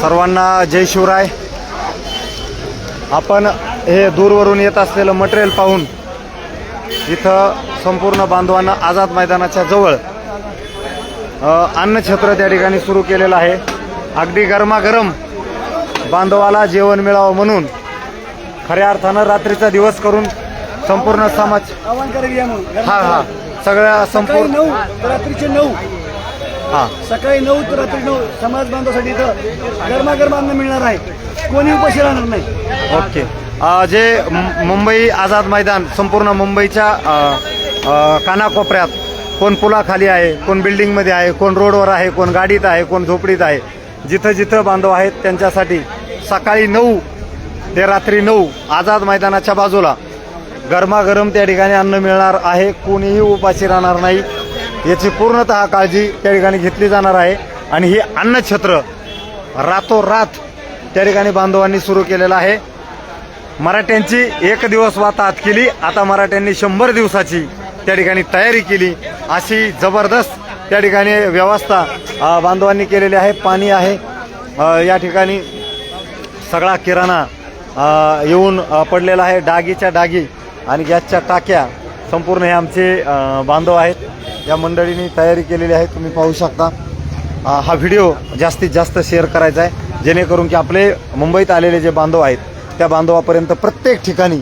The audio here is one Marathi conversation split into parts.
सर्वांना जय शिवराय. आपण हे दूरवरून येत असलेलं मटेरियल पाहून इथं संपूर्ण बांधवांना आझाद मैदानाच्या जवळ अन्नछत्र त्या ठिकाणी सुरू केलेलं आहे. अगदी गरमागरम बांधवाला जेवण मिळावं म्हणून खऱ्या अर्थानं रात्रीचा दिवस करून संपूर्ण समाज हा हा. सगळ्या संपूर्ण रात्रीचे नऊ. सकाळी नऊ तर रात्री नऊ समाज बांधवासाठी इथं गरमागरम अन्न मिळणार आहे. कोणी उपाशी राहणार नाही. ओके. जे मुंबई आझाद मैदान संपूर्ण मुंबईच्या कानाकोपऱ्यात कोण पुलाखाली आहे कोण बिल्डिंगमध्ये आहे कोण रोडवर आहे कोण गाडीत आहे कोण झोपडीत आहे जिथं जिथं बांधव आहेत त्यांच्यासाठी सकाळी नऊ ते रात्री नऊ आझाद मैदानाच्या बाजूला गरमागरम त्या ठिकाणी अन्न मिळणार आहे. कोणीही उपाशी राहणार नाही. याची पूर्णतः काळजी त्या ठिकाणी घेतली जाणार आहे. आणि ही अन्नछत्र रातोरात त्या ठिकाणी बांधवांनी सुरू केलेलं आहे. मराठ्यांची एक दिवस वाताहत केली. आता मराठ्यांनी शंभर दिवसाची त्या ठिकाणी तयारी केली. अशी जबरदस्त त्या ठिकाणी व्यवस्था बांधवांनी केलेली आहे. पाणी आहे. या ठिकाणी सगळा किराणा येऊन पडलेला आहे. डागीच्या डागी आणि गॅसच्या टाक्या संपूर्ण हे आमचे बांधव आहेत. या मंडळींनी तयारी केलेली आहे. तुम्ही पाहू शकता. हा व्हिडिओ जास्तीत जास्त शेअर करायचा आहे. जेणेकरून की आपले मुंबईत आलेले जे बांधव आहेत त्या बांधवापर्यंत प्रत्येक ठिकाणी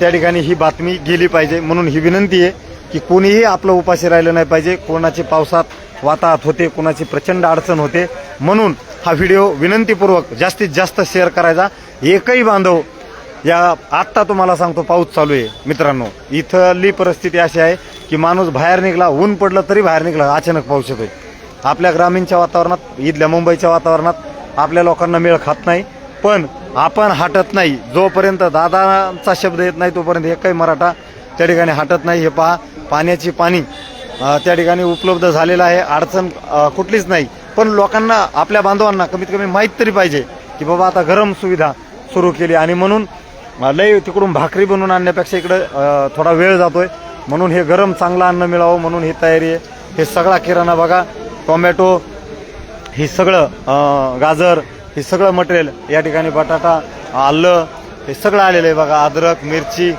त्या ठिकाणी ही बातमी गेली पाहिजे. म्हणून ही विनंती आहे की कोणीही आपलं उपाशी राहिलं नाही पाहिजे. कोणाची पावसात वाताहत होते कोणाची प्रचंड अडचण होते. म्हणून हा व्हिडिओ विनंतीपूर्वक जास्तीत जास्त शेअर करायचा. एकही बांधव या आत्ता तुम्हाला सांगतो पाऊस चालू आहे मित्रांनो. इथली परिस्थिती अशी आहे की माणूस बाहेर निघला ऊन पडलं तरी बाहेर निघला अचानक पाऊस येतोय. आपल्या ग्रामीणच्या वातावरणात इथल्या मुंबईच्या वातावरणात आपल्या लोकांना मेळ खात नाही. पण आपण हटत नाही. जोपर्यंत दादाचा शब्द येत नाही तोपर्यंत एकही मराठा त्या ठिकाणी हटत नाही. हे पहा पाण्याची पाणी त्या ठिकाणी उपलब्ध झालेलं आहे. अडचण कुठलीच नाही. पण लोकांना आपल्या बांधवांना कमीत कमी माहीत तरी पाहिजे की बाबा आता गरम सुविधा सुरू केली आणि म्हणून लय तिकडून भाकरी बनवून आणण्यापेक्षा इकडं थोडा वेळ जातोय. म्हणून हे गरम चांगलं अन्न मिळावं म्हणून ही तयारी आहे. हे सगळा किराणा बघा टोमॅटो हे सगळं गाजर हे सगळं मटेरियल या ठिकाणी बटाटा आलं हे सगळं आलेलं आहे बघा अद्रक मिरची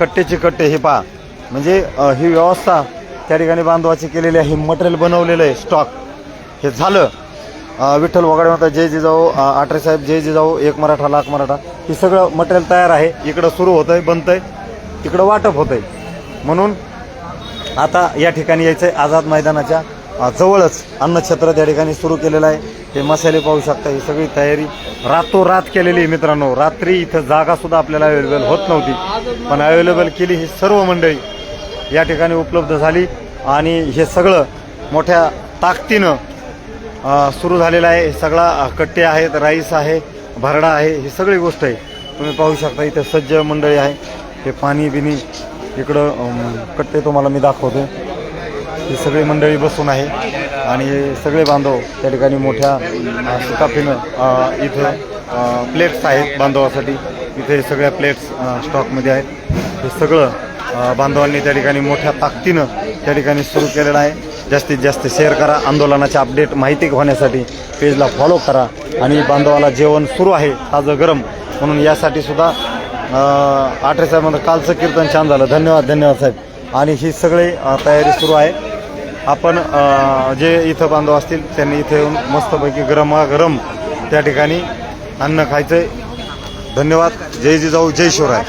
कट्टेचे कट्टे हे पहा. म्हणजे ही व्यवस्था त्या ठिकाणी बांधवाची केलेली आहे हे मटेरियल बनवलेलं आहे स्टॉक. हे झालं. विठ्ठल वगाडे म्हणतात जय जिजाऊ अं, आठरे साहेब जय जिजाऊ एक मराठा लाख मराठा. हे सगळं मटेरियल तयार आहे. इकडं सुरू होतं आहे बनतं आहे तिकडं वाटप होतंय. म्हणून आता या ठिकाणी यायचं आहे आझाद मैदानाच्या जवळच अन्नक्षेत्र त्या ठिकाणी सुरू केलेलं आहे. हे मसाले पाहू शकता ही सगळी तयारी रातोरात केलेली आहे मित्रांनो. रात्री इथं जागासुद्धा आपल्याला अवेलेबल होत नव्हती. पण अवेलेबल केली ही सर्व मंडळी. या ठिकाणी उपलब्ध झाली. आणि हे सगळं मोठ्या ताकदीनं सुरू झालेला आहे. हे सगळा कट्टे आहेत राईस आहे भरडा आहे ही सगळी गोष्ट आहे. तुम्ही पाहू शकता इथे सज्ज मंडळी आहे. हे पाणी बिनी इकडं कट्टे तुम्हाला मी दाखवतो ही सगळी मंडळी बसून आहे. आणि सगळे बांधव त्या ठिकाणी मोठ्या अ, इथं प्लेट्स आहेत बांधवासाठी. इथे सगळ्या प्लेट्स स्टॉकमध्ये आहेत. हे सगळं बांधवांनी त्या ठिकाणी मोठ्या ताकदीनं त्या ठिकाणी सुरू केलेलं आहे. जास्तीत जास्त शेअर करा. आंदोलनाचे अपडेट माहिती होण्यासाठी पेजला फॉलो करा. आणि बांधवाला जेवण सुरू आहे ताजं गरम. म्हणून यासाठी सुद्धा आठरे साहेबांचं कालचं कीर्तन छान झालं. धन्यवाद धन्यवाद साहेब. आणि ही सगळी तयारी सुरू आहे. आपण जे इथं बांधव असतील त्यांनी इथे येऊन मस्तपैकी गरमागरम त्या ठिकाणी अन्न खायचंय. धन्यवाद. जय जिजाऊ जय शिवराय.